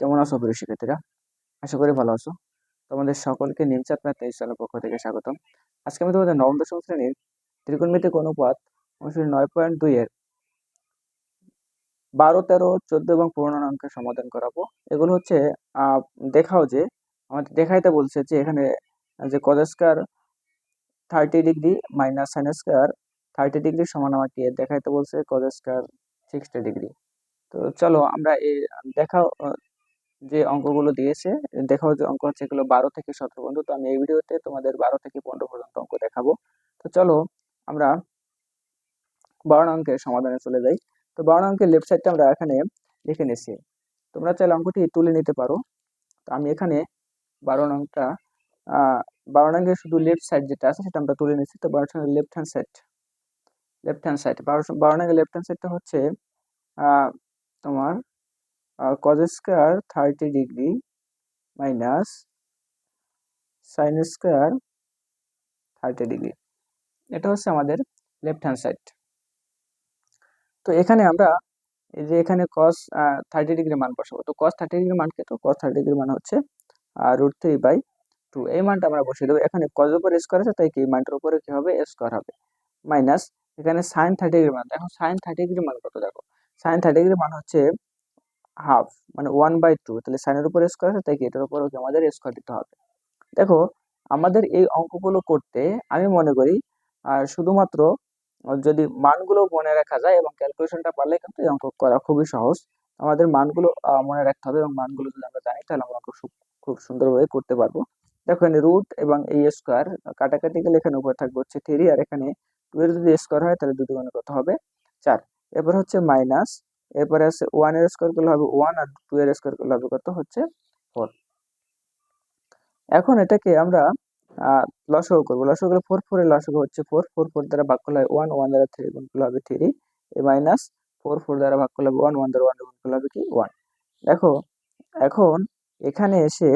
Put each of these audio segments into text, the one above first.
কেমন আছো প্রিয় শিক্ষার্থীরা? আশা করি ভালো আছো। তোমাদের সকলকে নিমচাঁদ ম্যাথ তেইশ সালের পক্ষ থেকে স্বাগতম। আজকে আমি তোমাদের নবম দশম শ্রেণির ত্রিকোণমিতিক অনুপাত অনুশীলনী নয় পয়েন্ট দুই এর বারো, তেরো, চোদ্দ এবং পনেরো অঙ্কের সমাধান করাবো। এগুলো হচ্ছে দেখাও যে, আমাদের দেখাইতে বলছে যে, এখানে যে cos square thirty degree minus sine square thirty degree সমান আমাকে দেখাইতে বলছে কজ স্কয়ার সিক্সটি ডিগ্রি তো চলো আমরা এই, দেখাও যে অঙ্কগুলো দিয়েছে দেখাও যে অঙ্ক হচ্ছে এগুলো বারো থেকে সতেরো পর্যন্ত তো আমি এই ভিডিওতে তোমাদের বারো থেকে পনেরো পর্যন্ত অঙ্ক দেখাবো। তো চলো আমরা বারো অঙ্কের সমাধানে চলে যাই। তো বারো অঙ্কের লেফট সাইডটা আমরা এখানে লিখে নিচ্ছি তোমরা চাইলে অঙ্কটি তুলে নিতে পারো। তো আমি এখানে বারো অঙ্কটা বারো অঙ্কের শুধু লেফট সাইড যেটা আছে সেটা আমরা তুলে নিচ্ছি তো বারো left hand side left hand side বারো বারো অঙ্কের লেফট হ্যান্ড সাইডটা হচ্ছে আহ, তোমার cos square thirty degree minus sine square thirty degree এটা হচ্ছে আমাদের লেফট হ্যান্ড সাইড তো এখানে আমরা এই যে এখানে কস থার্টি ডিগ্রি মান বসাবো। তো কস থার্টি ডিগ্রি মানকে তো কস থার্টি ডিগ্রি মান হচ্ছে রুট থ্রি বাই টু এই মানটা আমরা বসিয়ে দেবো। এখানে কজ উপর স্কোয়ার আছে, তাই কি? মানটার উপরে কি হবে? স্কোয়ার হবে। মাইনাস এখানে সাইন থার্টি ডিগ্রি মান। এখন সাইন থার্টি ডিগ্রি মান কত? দেখো সাইন থার্টি ডিগ্রি মান হচ্ছে হাফ মানে ওয়ান বাই টু তাহলে সাইনের উপর স্কোয়ার আছে, তাই কি? এটার উপর আমাদের স্কোয়ার দিতে হবে। দেখো, আমাদের এই অঙ্কগুলো করতে আমি মনে করি আর শুধুমাত্র যদি মানগুলো মনে রাখা যায় এবং ক্যালকুলেশনটা পারলে কিন্তু এই অঙ্ক করা খুবই সহজ। আমাদের মানগুলো মনে রাখতে হবে এবং মানগুলো যদি আমরা জানি, তাহলে আমরা সু- খুব সুন্দরভাবে করতে পারব। দেখো, এখানে রুট এবং এই স্কোয়ার কাটাকাটি গেলে এখানে উপরে থাকবে হচ্ছে থ্রি আর এখানে টু এর যদি স্কোয়ার হয়, তাহলে দুটো গুণে কত হবে চার। এরপর হচ্ছে মাইনাস এরপরে আছে ওয়ানের স্কোয়ার করলে হবে ওয়ান আর টু এর স্কোয়ার করলে হবে কত? হচ্ছে ফোর এখন এটাকে আমরা লসগু করব। লসগু করলে ফোর ফোর এর লসগু হচ্ছে ফোর ফোর ফোর দ্বারা ভাগ করলে ওয়ান ওয়ান দ্বারা থ্রি গুণ করলে হবে three A minus four four দ্বারা ভাগ করলে হবে ওয়ান ওয়ান দ্বারা ওয়ান গুণ করলে হবে কি? ওয়ান দেখো, এখন এখানে এসে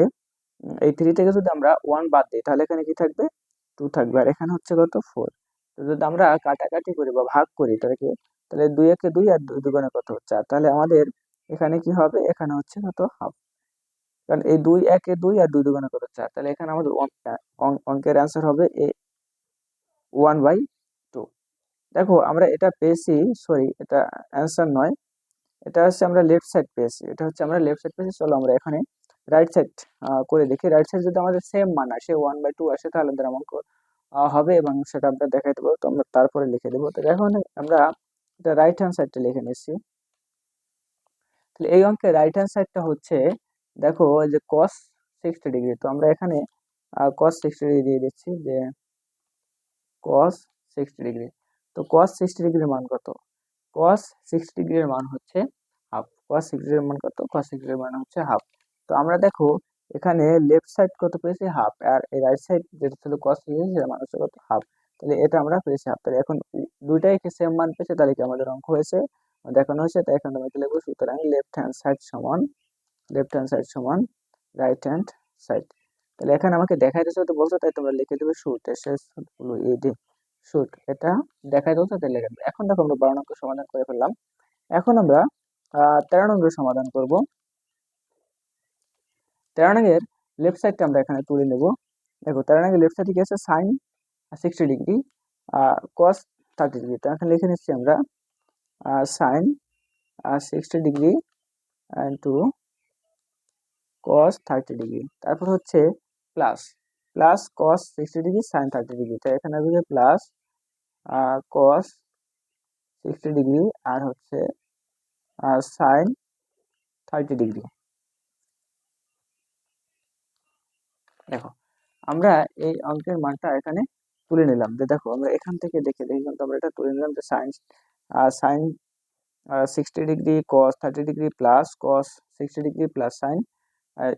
এই থ্রি থেকে যদি আমরা ওয়ান বাদ দিই, তাহলে এখানে কি থাকবে? টু থাকবে। আর এখানে হচ্ছে কত? ফোর তো যদি আমরা কাটাকাটি করি বা ভাগ করি, তাহলে কি? তাহলে দুই একে দুই আর দুগুণে কত আর তাহলে আমাদের এখানে কি হবে? এখানে হচ্ছে কত? হাফ কারণ এই দুই একে দুই আর দুই দুগুণে কত চার? তাহলে এখানে আমাদের অঙ্ক- অঙ্ক- অঙ্কের অ্যান্সার হবে এ ওয়ান বাই টু দেখো আমরা এটা পেয়েছি সরি এটা অ্যান্সার নয়। এটা হচ্ছে আমরা লেফট সাইড পেয়েছি। এটা হচ্ছে আমরা লেফট সাইড পেয়েছি। চলো আমরা এখানে রাইট সাইড করে দেখি। রাইট সাইড যদি আমাদের সেম মান আসে ওয়ান বাই টু আসে, তাহলে আমাদের অঙ্ক হবে এবং সেটা আমরা দেখাই দেবো। তো আমরা তারপরে লিখে দেবো। তো এখন আমরা এটা রাইট হ্যান্ড সাইডটা লিখে নিচ্ছি। তাহলে এই অঙ্কের রাইট হ্যান্ড সাইডটা হচ্ছে, দেখো যে কস সিক্সটি ডিগ্রি তো আমরা এখানে কস সিক্সটি ডিগ্রি দিয়ে দিচ্ছি যে কস সিক্সটি ডিগ্রি তো কস সিক্সটি ডিগ্রির মান কত? কস সিক্সটি ডিগ্রির মান হচ্ছে হাফ কস সিক্সটি ডিগ্রির মান কত? কস সিক্সটি ডিগ্রির মান হচ্ছে হাফ তো আমরা দেখো এখানে লেফট সাইড কত পেয়েছি? হাফ আর এই রাইট সাইড যেটা ছিল কস সিক্সটি সেটা মান হচ্ছে কত? হাফ তাহলে এটা আমরা পেয়েছি হাফ তাহলে এখন দুইটাই সেম মান পেয়েছে? তাহলে কি আমাদের অঙ্ক হয়েছে? দেখানো হয়েছে, তাই এখন আমি লিখব? সুতরাং লেফট হ্যান্ড সাইড সমান লেফট হ্যান্ড সাইড সমান রাইট হ্যান্ড সাইড তাহলে এখানে আমাকে দেখাইতে তো বলছো, তাই তোমরা লিখে দেবে শুট এস এস হলো এডি শুট এটা দেখাই বলছো তাই লিখে এখন দেখো আমরা বারো নম্বর সমাধান করে ফেললাম। এখন আমরা তেরো নম্বর সমাধান করব। তেরো নম্বরের লেফট সাইডটা আমরা এখানে তুলে নেব। দেখো, তেরো নম্বরের লেফট সাইডে কি আছে? সাইন সিক্সটি ডিগ্রি আর কস থার্টি ডিগ্রি তো এখানে লিখে নিচ্ছি আমরা sine sixty degree to cos thirty degree তারপর হচ্ছে plus plus cos sixty degree sine thirty degree তাই এখানে আসবে প্লাস কস সিক্সটি ডিগ্রি আর হচ্ছে সাইন থার্টি ডিগ্রি দেখো, আমরা এই অঙ্কের মানটা এখানে তুলে নিলাম। যে দেখো, আমরা এখান থেকে দেখে দেখি কিন্তু আমরা এটা তুলে নিলাম যে sine sine sixty degree cos thirty degree plus cos sixty degree plus sine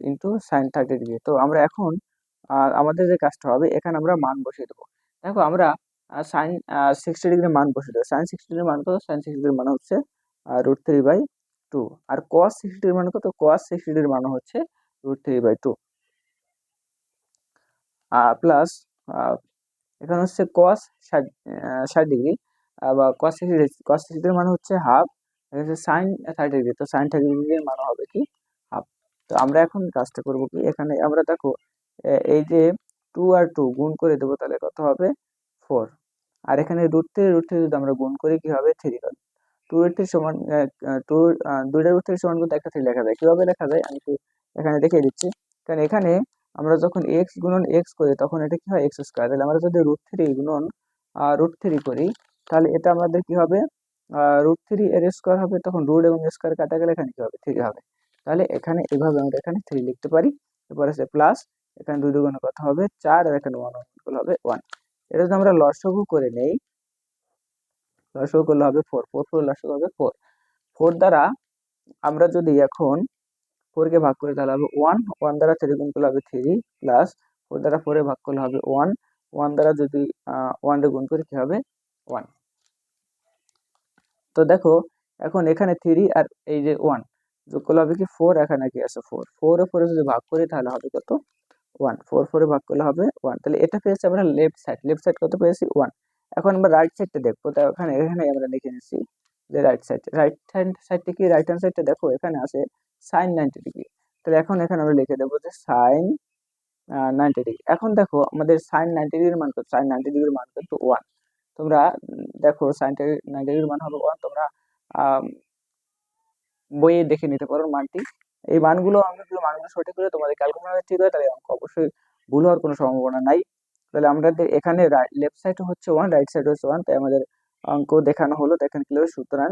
into sine thirty degree তো আমরা এখন আমাদের যে কাজটা হবে, এখানে আমরা মান বসিয়ে দেবো। দেখো, আমরা সাইন সিক্সটি ডিগ্রি মান বসিয়ে দেবো। সাইন সিক্সটি ডিগ্রি মান কত? সাইন সিক্সটি ডিগ্রি মান হচ্ছে রুট থ্রি বাই টু আর কস সিক্সটি ডিগ্রি মান কত? কস সিক্সটি ডিগ্রি মান হচ্ছে root three by two plus এখানে হচ্ছে কস ষাট ষাট ডিগ্রি বা কস কস সিক্সটি ডিগ্রি মানে হচ্ছে হাফ হচ্ছে সাইন থার্টি ডিগ্রি তো সাইন থার্টি ডিগ্রির মান হবে কি হাফ তো আমরা এখন কাজটা করব কি, এখানে আমরা দেখো এই যে টু আর টু গুণ করে দেবো তাহলে কত হবে? ফোর আর এখানে রুট থ্রি রুট থ্রি যদি আমরা গুণ করি কি হবে? থ্রি হবে টু এর থ্রি সমান টু দুইটা রুট থ্রি সমান কিন্তু একটা থ্রি লেখা যায়। কীভাবে লেখা যায়? আমি একটু এখানে দেখিয়ে দিচ্ছি। কারণ এখানে আমরা যখন এক্স গুণন এক্স করি, তখন এটা কি হয়? এক্স স্কোয়ার তাহলে আমরা যদি রুট থ্রি গুণন রুট থ্রি করি, তাহলে এটা আমাদের কি হবে? রুট থ্রি এর স্কোয়ার হবে, তখন রুট এবং স্কোয়ার কাটা গেলে এখানে কি হবে? থ্রি হবে। তাহলে এখানে এভাবে আমরা এখানে থ্রি লিখতে পারি। এরপর আছে প্লাস এখানে দুই দুগুণে কথা হবে চার, আর এখানে ওয়ান ওয়ান হবে ওয়ান এটা যদি আমরা লসগু করে নেই, লসগু করলে হবে ফোর ফোর ফোর লসগু হবে ফোর ফোর দ্বারা আমরা যদি এখন ফোরকে ভাগ করি তাহলে হবে ওয়ান ওয়ান দ্বারা থ্রি গুণ করলে হবে থ্রি প্লাস ফোর দ্বারা ফোরে ভাগ করলে হবে ওয়ান ওয়ান দ্বারা যদি ওয়ান দিয়ে গুণ করি কি হবে? ওয়ান তো দেখো, এখন এখানে থ্রি আর এই যে ওয়ান যোগ করলে হবে কি ফোর এখানে কি আছে ফোর ফোর ফোরে যদি ভাগ করি তাহলে হবে কত? ওয়ান ফোর ফোরে ভাগ করলে হবে ওয়ান তাহলে এটা পেয়েছি আমরা লেফট সাইড লেফট সাইড কত পেয়েছি? ওয়ান এখন আমরা রাইট সাইডটা দেখব। তো এখানে এখানে আমরা লিখে নিচ্ছি যে রাইট সাইড রাইট হ্যান্ড সাইডটা কি? রাইট হ্যান্ড সাইডটা দেখো, এখানে আছে সাইন নাইনটি ডিগ্রি। তাহলে এখন এখানে আমরা লিখে দেবো যে সাইন নাইনটি ডিগ্রি। এখন দেখো আমাদের সাইন নাইনটি ডিগ্রির মান কত? সাইন নাইনটি ডিগ্রির মান কিন্তু ওয়ান। তোমরা দেখো সাইন নাইনটি ডিগ্রির মান হবে ওয়ান। তোমরা বইয়ে দেখে নিতে পারো মানটি। এই মানগুলো অঙ্কগুলো মানগুলো সঠিক হলে তোমাদের ক্যালকুলেটর ঠিক হয়, তাহলে অঙ্ক অবশ্যই ভুল হওয়ার কোনো সম্ভাবনা নাই। তাহলে আমাদের এখানে লেফট সাইড হচ্ছে ওয়ান রাইট সাইড হচ্ছে ওয়ান তাই আমাদের অঙ্ক দেখানো হলো। দেখেন ক্লিয়ার সুতরাং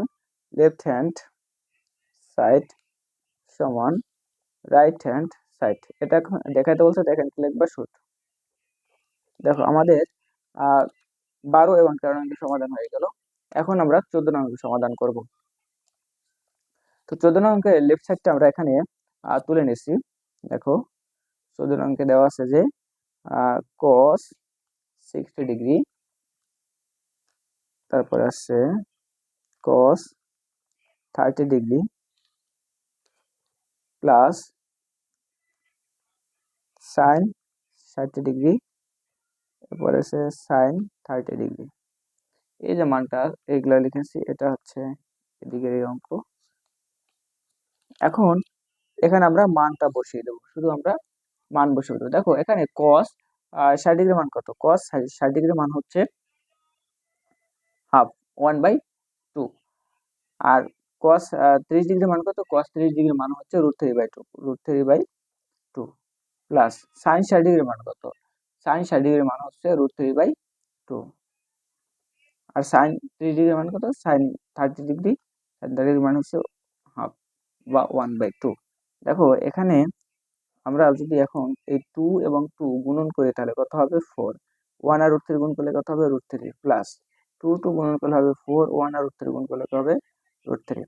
লেফট হ্যান্ড সাইড সমান রাইট হ্যান্ড সাইড এটা এখন দেখাতে বলছে, দেখেন ক্লিক বা শুট দেখো, আমাদের বারো এবং তেরো অঙ্কের সমাধান হয়ে গেল। এখন আমরা চোদ্দ অঙ্কের সমাধান করব। তো চোদ্দ অঙ্কের লেফট সাইডটা আমরা এখানে তুলে নিচ্ছি দেখো, চোদ্দ অঙ্কে দেওয়া আছে যে কস সিক্সটি ডিগ্রি তারপরে আছে cos thirty degree plus sine ষাটটি ডিগ্রি এরপরে আছে সাইন থার্টি ডিগ্রি এই যে মানটা, এইগুলা লিখেছি, এটা হচ্ছে এদিকের এই অঙ্ক। এখন এখানে আমরা মানটা বসিয়ে দেবো, শুধু আমরা মান বসিয়ে দেবো। দেখো, এখানে কস ষাট ডিগ্রি মান কত? কস ষাট ডিগ্রি মান হচ্ছে হাফ ওয়ান বাই টু আর কস ত্রিশ ডিগ্রি মান কত? কস ত্রিশ ডিগ্রি মান হচ্ছে root three by two root three by two plus sine ষাট ডিগ্রি মান কত? সাইন ষাট ডিগ্রি মান হচ্ছে রুট থ্রি বাই টু আর সাইন ত্রিশ ডিগ্রি মান কত? Sine thirty degree sine thirty degree মান হচ্ছে হাফ বা ওয়ান বাই টু দেখো, এখানে আমরা যদি এখন এই টু এবং টু গুণন করি, তাহলে কত হবে? ফোর ওয়ান আর রুট থ্রি গুণ করলে কত হবে? Root three plus two two গুণন করলে হবে ফোর ওয়ান আর রুট থ্রি গুণ করলে কত হবে? রুট থ্রি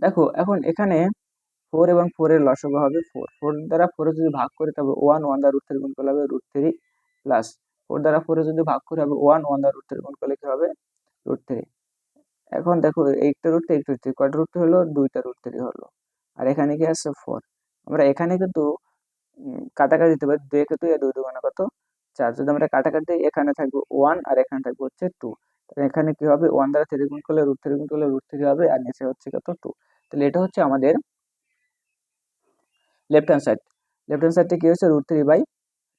দেখো, এখন এখানে ফোর এবং ফোর এর লসগু হবে ফোর ফোর দ্বারা ফোরে যদি ভাগ করি তবে ওয়ান ওয়ান দ্বারা রুট থ্রি গুণ করলে হবে রুট থ্রি প্লাস ফোর দ্বারা ফোরে যদি ভাগ করে হবে ওয়ান ওয়ান দ্বারা রুট থ্রি গুণ করলে কি হবে? রুট থ্রি এখন দেখো, একটা রুট একটা রুট থ্রি কয়টা রুট হলো? দুইটা রুট থ্রি হলো। আর এখানে কি আছে? ফোর আমরা এখানে কিন্তু কাটাকাটি দিতে পারি। দুই একে দুই আর দুগুণে কত? চার। যদি আমরা কাটাকাটি দিই, এখানে থাকবে ওয়ান আর এখানে থাকবে হচ্ছে টু এখানে কি হবে? ওয়ান দ্বারা থ্রি গুণ করলে রুট থ্রি গুণ করলে রুট থ্রি হবে, আর নিচে হচ্ছে কত টু তাহলে এটা হচ্ছে আমাদের left hand side left hand সাইডটা কি হচ্ছে? রুট থ্রি বাই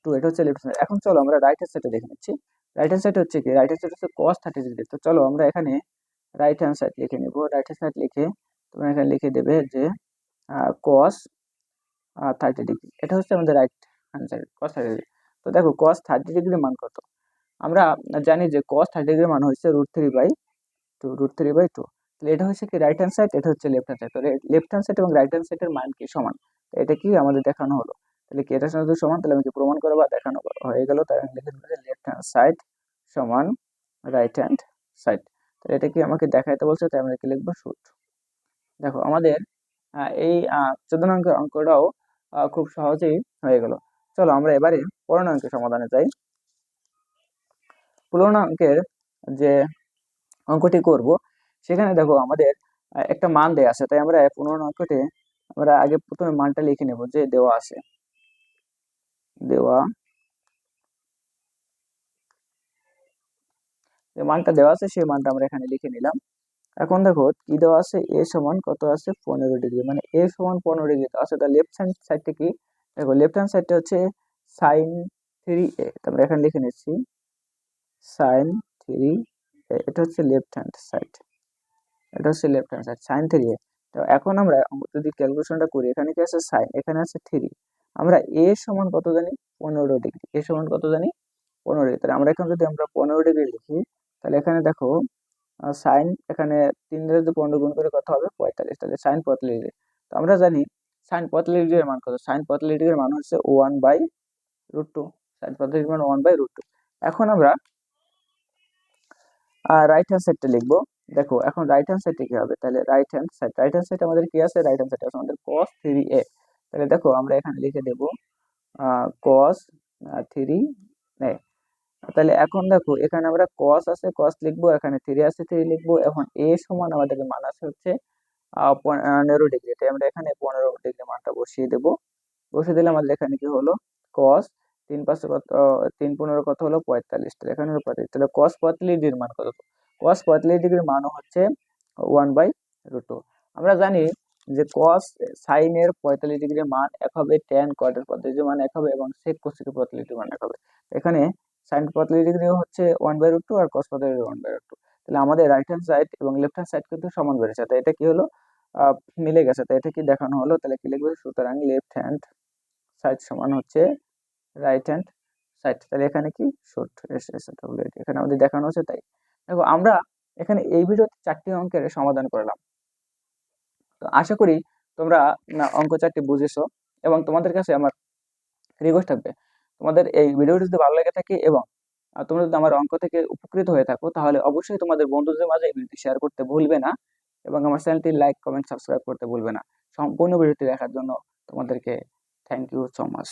টু এটা হচ্ছে লেফট সাইড এখন চলো আমরা রাইট হ্যান্ড সাইডে দেখে নিচ্ছি। রাইট হ্যান্ড সাইড হচ্ছে কি? রাইট হ্যান্ড সাইড হচ্ছে কস থার্টি ডিগ্রি তো চলো আমরা এখানে রাইট হ্যান্ড সাইড লিখে নেব। রাইট হ্যান্ড সাইড লিখে তোমরা এখানে লিখে দেবে যে কস থার্টি ডিগ্রি এটা হচ্ছে আমাদের right hand side cos thirty degree তো দেখো কস থার্টি ডিগ্রি মান কত? আমরা জানি যে কস থার্টি ডিগ্রি মান হচ্ছে root three by two root three by two তাহলে এটা হচ্ছে কি? রাইট হ্যান্ড সাইড এটা হচ্ছে লেফট হ্যান্ড সাইড তো লেফট হ্যান্ড সাইড এবং রাইট হ্যান্ড সাইডের মান কি? সমান। এটা কি আমাদের দেখানো হলো? তাহলে কি সঙ্গে যদি সমান, তাহলে আমি কি প্রমাণ করব? বা দেখানো হয়ে গেল তাই আমি লিখে দেবো যে লেফট হ্যান্ড সাইড সমান রাইট হ্যান্ড সাইড তাহলে এটা কি আমাকে দেখাইতে বলছে? তাই আমরা কি লিখব? শুট দেখো, আমাদের এই চোদ্দ অঙ্কের অঙ্কটাও খুব সহজেই হয়ে গেল। চলো আমরা এবারে পনেরো অঙ্কের সমাধানে যাই। পনেরো অঙ্কের যে অঙ্কটি করব, সেখানে দেখো আমাদের একটা মান দেওয়া আছে, তাই আমরা পনেরো অঙ্কটি আমরা আগে প্রথমে মানটা লিখে নেব যে দেওয়া আছে। দেওয়া, যে মানটা দেওয়া আছে, সেই মানটা আমরা এখানে লিখে নিলাম। এখন দেখো কি দেওয়া আছে? এ সমান কত আছে? পনেরো ডিগ্রি। মানে এ সমান পনেরো ডিগ্রি আছে তার লেফট হ্যান্ড সাইডটা কি? দেখো লেফট হ্যান্ড সাইডটা হচ্ছে সাইন থ্রি এ আমরা এখানে লিখে নিচ্ছি। সাইন থ্রি এটা হচ্ছে লেফট হ্যান্ড সাইড এটা হচ্ছে left hand side sine three তো এখন আমরা যদি ক্যালকুলেশনটা করি, এখানে কি আছে? সাইন এখানে আছে থ্রি আমরা এ সমান কত জানি? পনেরো ডিগ্রি এ সমান কত জানি? পনেরো ডিগ্রি তাহলে আমরা এখন যদি আমরা পনেরো ডিগ্রি লিখি, তাহলে এখানে দেখো সাইন এখানে তিন যদি পনেরো গুণ করে কত হবে? পঁয়তাল্লিশ। তাহলে সাইন পঁয়তাল্লিশ ডিগ্রি তো আমরা জানি সাইন পঁয়তাল্লিশ ডিগ্রির মান কত? সাইন পঁয়তাল্লিশ ডিগ্রির মান হচ্ছে one by root two sine পঁয়তাল্লিশ মান ওয়ান বাই রুট টু এখন আমরা রাইট হ্যান্ড সাইডটা লিখব। দেখো, এখন রাইট হ্যান্ড সাইডে কি হবে? তাহলে right hand side right hand side আমাদের কি আছে? রাইট হ্যান্ড সাইড আছে আমাদের cos থ্রি এ তাহলে দেখো, আমরা এখানে লিখে দেব cos এ তাহলে এখন দেখো, এখানে আমরা cos আছে, cos লিখব, এখানে থ্রি আছে থ্রি লিখব। এখন এ সমান আমাদের মান আছে হচ্ছে পনেরো ডিগ্রি। তাই আমরা এখানে পনেরো ডিগ্রি মানটা বসিয়ে দেব। বসিয়ে দিলে আমাদের এখানে কি হলো? cos তিন পাঁচশো কত তিন পনেরো কত হলো? পঁয়তাল্লিশ। তাহলে এখানে হলো পঁয়তাল্লিশ। তাহলে কস পঁয়তাল্লিশ ডিগ্রির মান কত কস পঁয়তাল্লিশ ডিগ্রির মানও হচ্ছে ওয়ান বাই রুট আমরা জানি যে cos সাইনের পঁয়তাল্লিশ ডিগ্রির মান এক হবে ট্যান কোয়ার্টার পদ্ধতির মান এক হবে এবং সেক কোসিকের পঁয়তাল্লিশ ডিগ্রির মান এক হবে। এখানে সাইন পঁয়তাল্লিশ ডিগ্রি হচ্ছে ওয়ান বাই রুট টু আর কস পঁয়তাল্লিশ ওয়ান বাই রুট টু তাহলে আমাদের রাইট হ্যান্ড সাইড এবং লেফট হ্যান্ড সাইড কিন্তু সমান বেড়েছে। তাই এটা কি হলো? মিলে গেছে। তাই এটা কি দেখানো হলো? তাহলে কি লিখবে? সুতরাং লেফট হ্যান্ড সাইড সমান হচ্ছে রাইট হ্যান্ড সাইড তাহলে এখানে কি? শর্ট এখানে আমাদের দেখানো হচ্ছে তাই। দেখো, আমরা এখানে এই ভিডিওতে চারটি অঙ্কের সমাধান করলাম। তো আশা করি তোমরা না, অঙ্ক চারটি বুঝেছ এবং তোমাদের কাছে আমার রিকোয়েস্ট থাকবে। তোমাদের এই ভিডিওটি যদি ভালো লেগে থাকে এবং তোমরা যদি আমার অঙ্ক থেকে উপকৃত হয়ে থাকো, তাহলে অবশ্যই তোমাদের বন্ধুদের মাঝে এই ভিডিওটি শেয়ার করতে ভুলবে না এবং আমার চ্যানেলটি লাইক কমেন্ট সাবস্ক্রাইব করতে ভুলবে না। সম্পূর্ণ ভিডিওটি দেখার জন্য তোমাদেরকে থ্যাংক ইউ সো মাচ